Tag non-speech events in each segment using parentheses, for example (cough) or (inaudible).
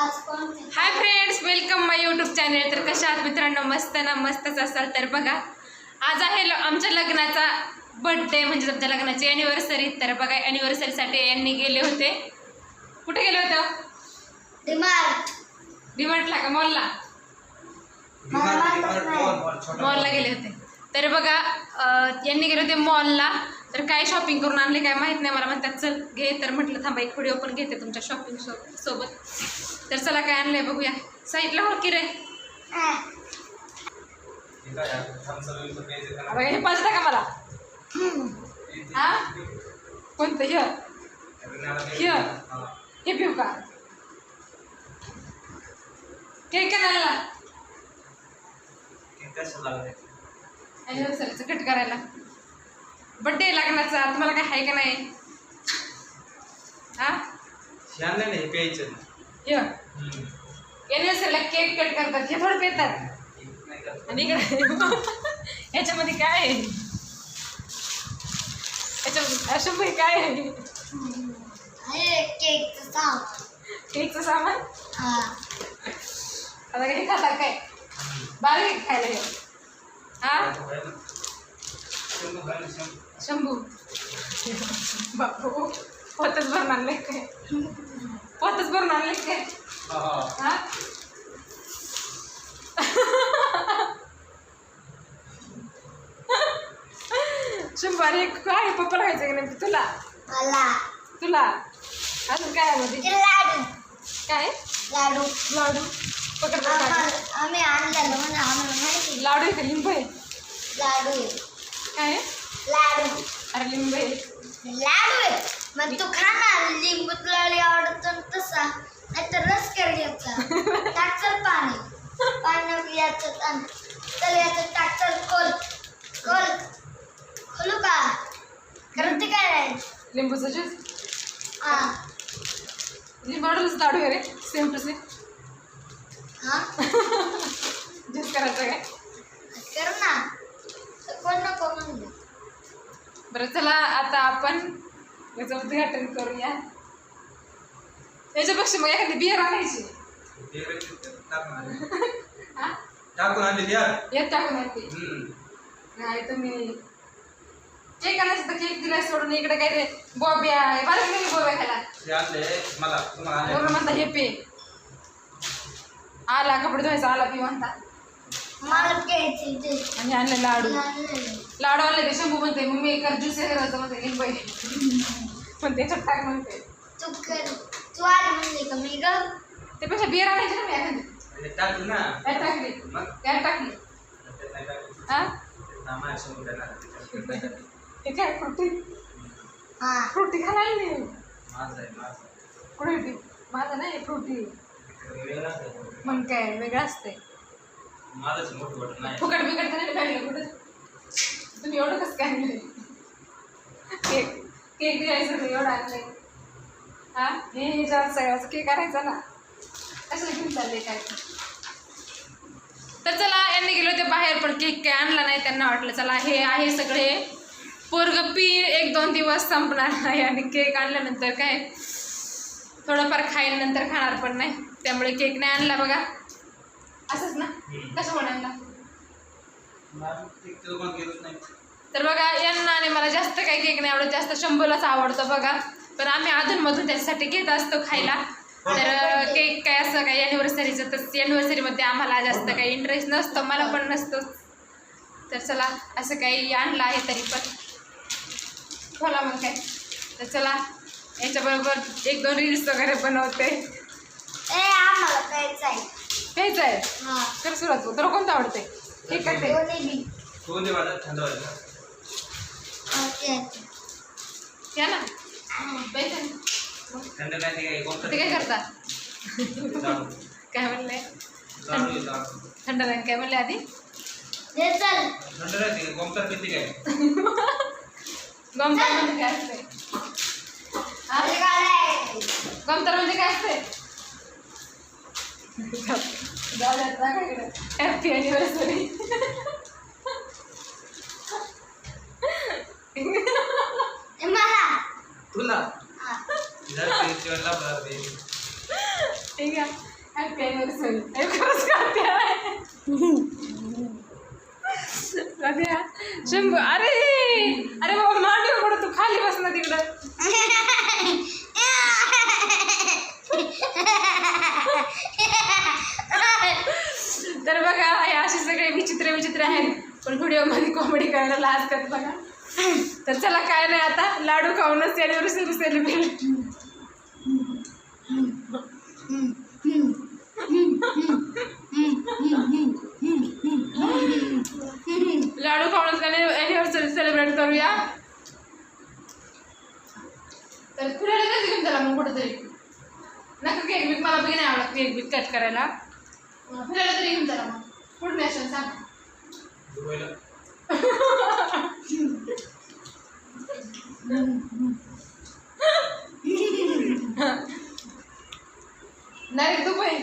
Hi friends welcome my YouTube channel तर कशा आहात मित्रांनो? मस्त ना मस्तच असाल तर बघा. आज आहे ल- आमच्या लग्नाचा बर्थडे म्हणजे आमच्या लग्नाची अॅनिव्हर्सरी तर बघा अॅनिव्हर्सरीसाठी यांनी गेले होते. कुठे गेले होते? डिमार्टला का? मॉलला मॉलला गेले होते. तर बघा यांनी गेले होते मॉलला तर काय शॉपिंग करून आणले काय माहीत नाही. मला म्हणतात चल घे. तर म्हटलं थांबा एक व्हिडिओ पण घेते तुमच्या शॉपिंग सोबत. तर चला काय आणलंय बघूया. साईडला हो की रे हे पाच टाका मला? हा? कोणतं? ह्य ह्य हे पिऊ का? केक का अॅनिव्हर्सरीचं कट करायला. बड्डे लग्नाचा. तुम्हाला काय आहे का नाही? हा? य अॅनिव्हर्सरीला केक कट करतात. हे थोडं पेतात. आणि इकडे ह्याच्यामध्ये (laughs) काय आहे? ह्याच्यामध्ये अशुभ काय आहे? केकचं सामान. आता काही खाता काय? बारीक खायला हा? शंभू. बापू पोतच भरून आणले काय? पोतच भरून आणले काय? हा? शंभू अरे काय पप्पाला खायचं की नाही तुला? तुला? अजून काय मध्ये काय? लाडू. लाडू. पकड. आम्ही आणलेलं म्हणा आम्हाला माहिती. लाडू आहे का लिंबू आहे? लाडू. काय? लाडू. अरे लिंबू लाडू आहे. मग तू खा ना लिंबू लाडू आवडतो ना तसा. नाहीतर रस कर घ्यायचा टाकचल पाणी. पाणी याचं आण. चल याचं टाकचल. खोल. खोल. खोलू का? करते काय? लिंबूचा ज्यूस हा. लिंबू आवडलंच लाडू आहे रे. सेम टू सेम हा? (laughs) ज्यूस करायचं काय कर ना तर कोण नको म्हणलं तर चला आता आपण याचं उद्घाटन करूया. त्याच्यापेक्षा मग एखादी बियर आणायची. टाकून आणली येत टाकून आणते. नाही तुम्ही केक आणायचं तर केक दिलाय सोडून इकडे काय ते बॉब्या बारीक नाही बॉब्या खायला. ते आणले मला तुम्हाला बरोबर म्हणता हे पे. आला कपडे धुवायचा आला पी म्हणता आणि आणले लाडू. लाडू आणले. ते शंभू म्हणते मम्मी एका ज्यूस हे करायचं म्हणते लिंबू पण त्याच्यात टाक म्हणते? तू तू आली म्हणली का मी ग? त्यापेक्षा बियर आणायची ना मी एखादी. ते टाकली ना. त्यात टाकली? ते नाही टाकली. हा. हे काय फ्रुटी. हा. फ्रुटी खायला माझं कुठे होती माझं नाही फ्रुटी. मग काय वेगळं असते माझंच मोठं मोठं नाही फुकट बिकट नाही काढलं कुठं? तुम्ही एवढं कसं काय आणले केक केक द्यायचं नाही एवढं आणलंय. हा? हे हे जास्त सगळ्याचं केक करायचा ना कशाला घेऊन चाललंय काय? तर चला यांनी गेलो ते बाहेर पण केक काय आणला नाही त्यांना वाटलं. चला हे आहे सगळे. पोरग पी एक दोन दिवस संपणार नाही आणि केक आणल्यानंतर काय? थोडंफार खाईल नंतर खाणार पण नाही. त्यामुळे केक नाही आणला बघा. असंच ना? कसं म्हणायला? ना तर बघा यांना आणि मला जास्त काही केक नाही आवडत. जास्त शंभूलाच आवडतं बघा. पण आम्ही अधूनमधून त्याच्यासाठी घेत असतो खायला. तर केक काय असं काही ॲनिव्हर्सरीचं तर ॲनिव्हर्सरीमध्ये आम्हाला जास्त काही इंटरेस्ट नसतो. मला पण नसतो. तर चला असं काही आणलं आहे तरी पण. बोला मग काय? तर चला याच्याबरोबर एक दोन रील्स वगैरे बनवते. ए आम्हाला आहे हेच आहे? हा. तर सुरुवात तुला कोणतं आवडते केक करते दोन्ही थंड हा. घ्या ना. हा. थंड नाही काय? काय करता? जाडू काय म्हणले? जाडू आहे, जाडू. थंड राहील काय म्हणले आधी? थंड कोणतं पिते काय? गमतर म्हणजे काय असते हा? अरे काय? आहे? गमतर म्हणजे काय असते हॅपी अॅनिव्हर्सरी तुला हा. ठीक आहे. हॅपी अॅनिव्हर्सरी शंभू अरे अरे बाबा मांडीवर पडतो तू. खाली बस ना तिकडं (laughs) तर बघा हे असे सगळे विचित्र विचित्र आहेत पण व्हिडिओमध्ये कॉमेडी बघा. तर चला काय नाही आता लाडू खाऊनच सेलिब्रेशन सेलिब्रेट. लाडू खाऊनच एनिव्हर्सरी सेलिब्रेट करूया. तर फिरायला कसं घेऊन चला मग कुठेतरी. नका केक बीक मला बी नाही आवडत केक बीक कट करायला. फिरायला तरी घेऊन चला मग. पुढे नॅशन सांग. डायरेक्ट दुबई.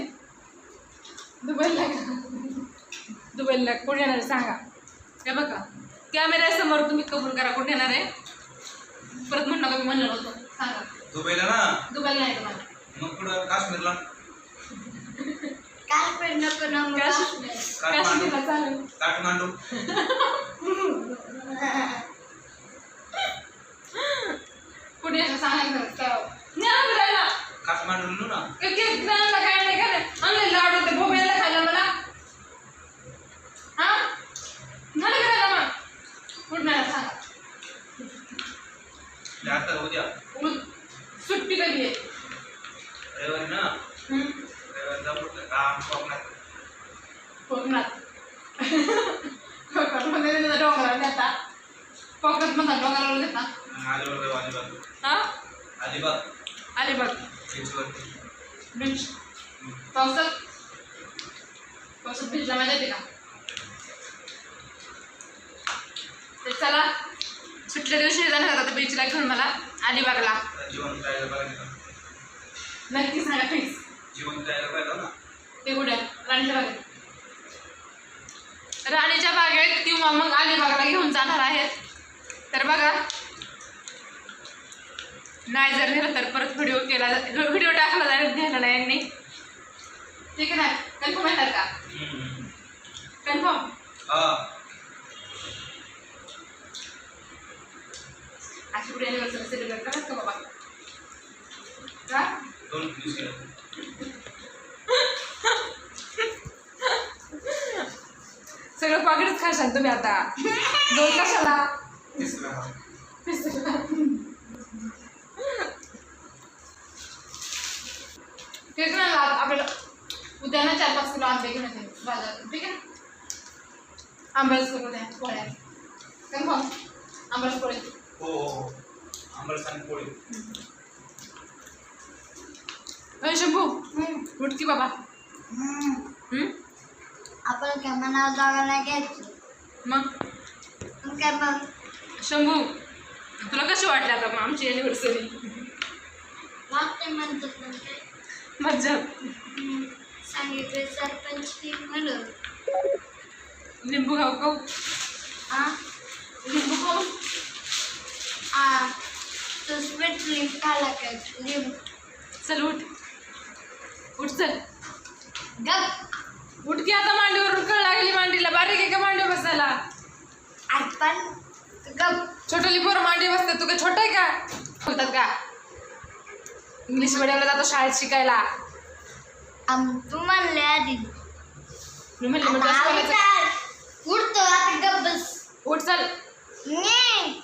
दुबईला का दुबईला कोण येणार आहे? सांगा. हे बघा. कॅमेऱ्यासमोर तुम्ही कबूल करा. कोण येणार आहे? परत म्हणू नका मी म्हणलं नव्हतं सांगा. दुबईला ना? दुबईला नाही तुम्हाला. मग कुठं? काश्मीरला? काश्मीर नको. काश्मीरला चालेल. काठमांडू (laughs) कुठे यायचं सांगायचं नसतं. न्या ना फिरायला. काठमांडू नेऊ ना एक एक जणांना काय नाही काय नाही. आणले लाडू ते भोपळ्याला खायला मला हा झालं फिरायला मग कुठं नाही सांगा ते आता उद्या उद- सुट्टी कधी आहे? रविवारी ना. रविवारी जाऊ कुठं काम कोकणात. कोकणात. कोकणामध्ये तिथं डोंगरावर नेता कोकणात म्हणतात डोंगरावर अलिबाग हा? अलिबाग अलिबाग. बीचवरती. बीच. पावसात? पावसात बीचला मजा येते का? तर चला. सुटल्या दिवशी जाणार आता बीचला घेऊन मला अलिबागला. जीवन करायला पाहिजे नक्की सांगा ना ते कुठे? राणीच्या बागेत राणीच्या बागेत किंवा मग अलिबागला घेऊन जाणार आहेत. तर बघा. नाही जर नेलं तर परत व्हिडिओ केला व्हिडिओ टाकला जाईल नाही यांनी. ठीक आहे ना? कन्फर्म येणार का. कन्फर्म आज अशी कुठे अनिव्हर्सरी सेलिब्रेट करत का बाबा? का सगळं पाकिटच खाशाल तुम्ही आता. दोन कशाला? तेच ना आपल्याला उद्या ना चार पाच किलो आंबे घेऊन येते बाजार. ठीक आहे आंब्याच करू द्या पोळ्या कन्फर्म आंब्याच पोळ्या. हो हो हो. आंबरस आणि पोळी. अय शंभू. हम्म. उठ की बाबा. हम्म. हम्म? आपण काय मनावर जागा नाही घ्यायची. मग? मग काय मग? शंभू तुला कशी वाटली आता मग आमची अॅनिव्हर्सरी वागते म्हणतात नंतर मज्जा. हम्म. सांगितले सरपंच की म्हणून. लिंबू खाऊ खाऊ. आ? लिंबू खाऊ. आ तो स्वीट लिंब खाला काय लिंब. चल उठ. उठ चल. गप. उठ की आता मांडीवर कळ लागली मांडीला. बारीक आहे का मांडीवर बसायला? आपण गप. छोटली पोरं मांडी बसतात तू काय छोटा आहे का? बोलतात का? इंग्लिश मिडियमला जातो शाळेत शिकायला. आम तू म्हणले आधी. मी म्हणले आता जास्त आम्ही बोलायचं. चाल. उठतो आता गप बस. उठ चल. नी